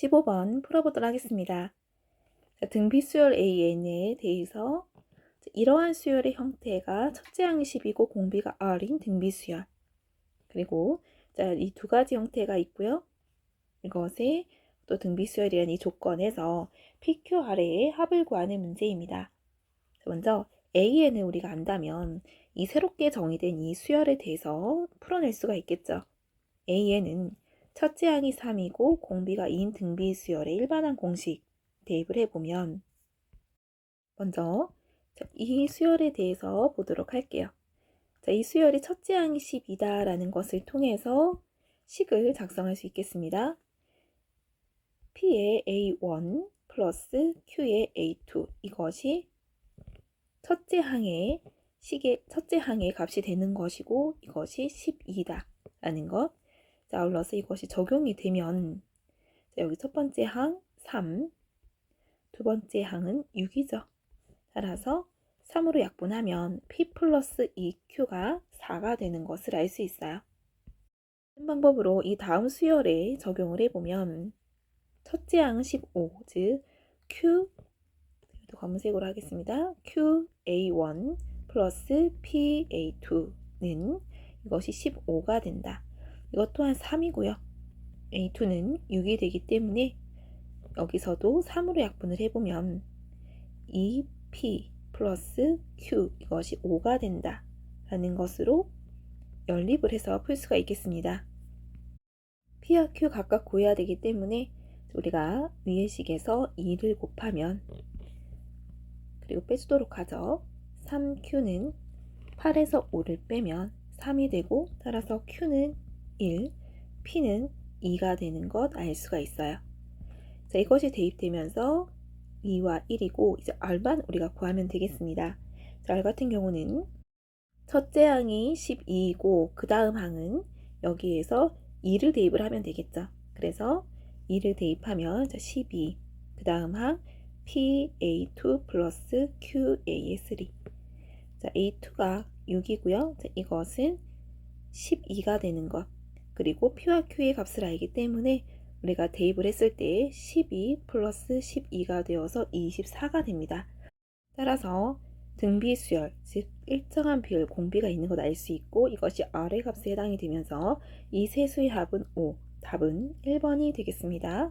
15번 풀어보도록 하겠습니다. 자, 등비 수열 AN에 대해서 이러한 수열의 형태가 첫째 항이 10이고 공비가 R인 등비 수열. 그리고 이 두 가지 형태가 있고요. 이것에 또 등비 수열이라는 이 조건에서 PQR의 합을 구하는 문제입니다. 먼저 AN을 우리가 안다면 이 새롭게 정의된 이 수열에 대해서 풀어낼 수가 있겠죠. AN은 첫째 항이 3이고 공비가 2인 등비 수열의 일반항 공식 대입을 해보면 먼저 이 수열에 대해서 보도록 할게요. 자, 이 수열이 첫째 항이 10이다 라는 것을 통해서 식을 작성할 수 있겠습니다. P의 A1 플러스 Q의 A2 이것이 첫째 항의 식의 첫째 항의 값이 되는 것이고 이것이 12다 라는 것. 자, 아울러서 이것이 적용이 되면 자, 여기 첫 번째 항 3, 두 번째 항은 6이죠. 따라서 3으로 약분하면 P 플러스 2Q가 4가 되는 것을 알 수 있어요. 한 방법으로 이 다음 수열에 적용을 해보면 첫째 항은 15, 즉 Q 검은색으로 하겠습니다. QA1 플러스 PA2는 이것이 15가 된다. 이것 또한 3이고요. A2는 6이 되기 때문에 여기서도 3으로 약분을 해보면 2P 플러스 Q 이것이 5가 된다. 라는 것으로 연립을 해서 풀 수가 있겠습니다. P와 Q 각각 구해야 되기 때문에 우리가 위의 식에서 2를 곱하면 그리고 빼주도록 하죠. 3Q는 8에서 5를 빼면 3이 되고 따라서 Q는 1, P는 2가 되는 것 알 수가 있어요. 자, 이것이 대입되면서 2와 1이고 이제 R만 우리가 구하면 되겠습니다. 자, R 같은 경우는 첫째 항이 12이고 그 다음 항은 여기에서 2를 대입을 하면 되겠죠. 그래서 2를 대입하면 12, 그 다음 항 PA2 플러스 QA3 자, A2가 6이고요. 자, 이것은 12가 되는 것 그리고 P와 Q의 값을 알기 때문에 우리가 대입을 했을 때 12 플러스 12가 되어서 24가 됩니다. 따라서 등비 수열, 즉 일정한 비율 공비가 있는 것 알 수 있고 이것이 R의 값에 해당이 되면서 이 세 수의 합은 5, 답은 1번이 되겠습니다.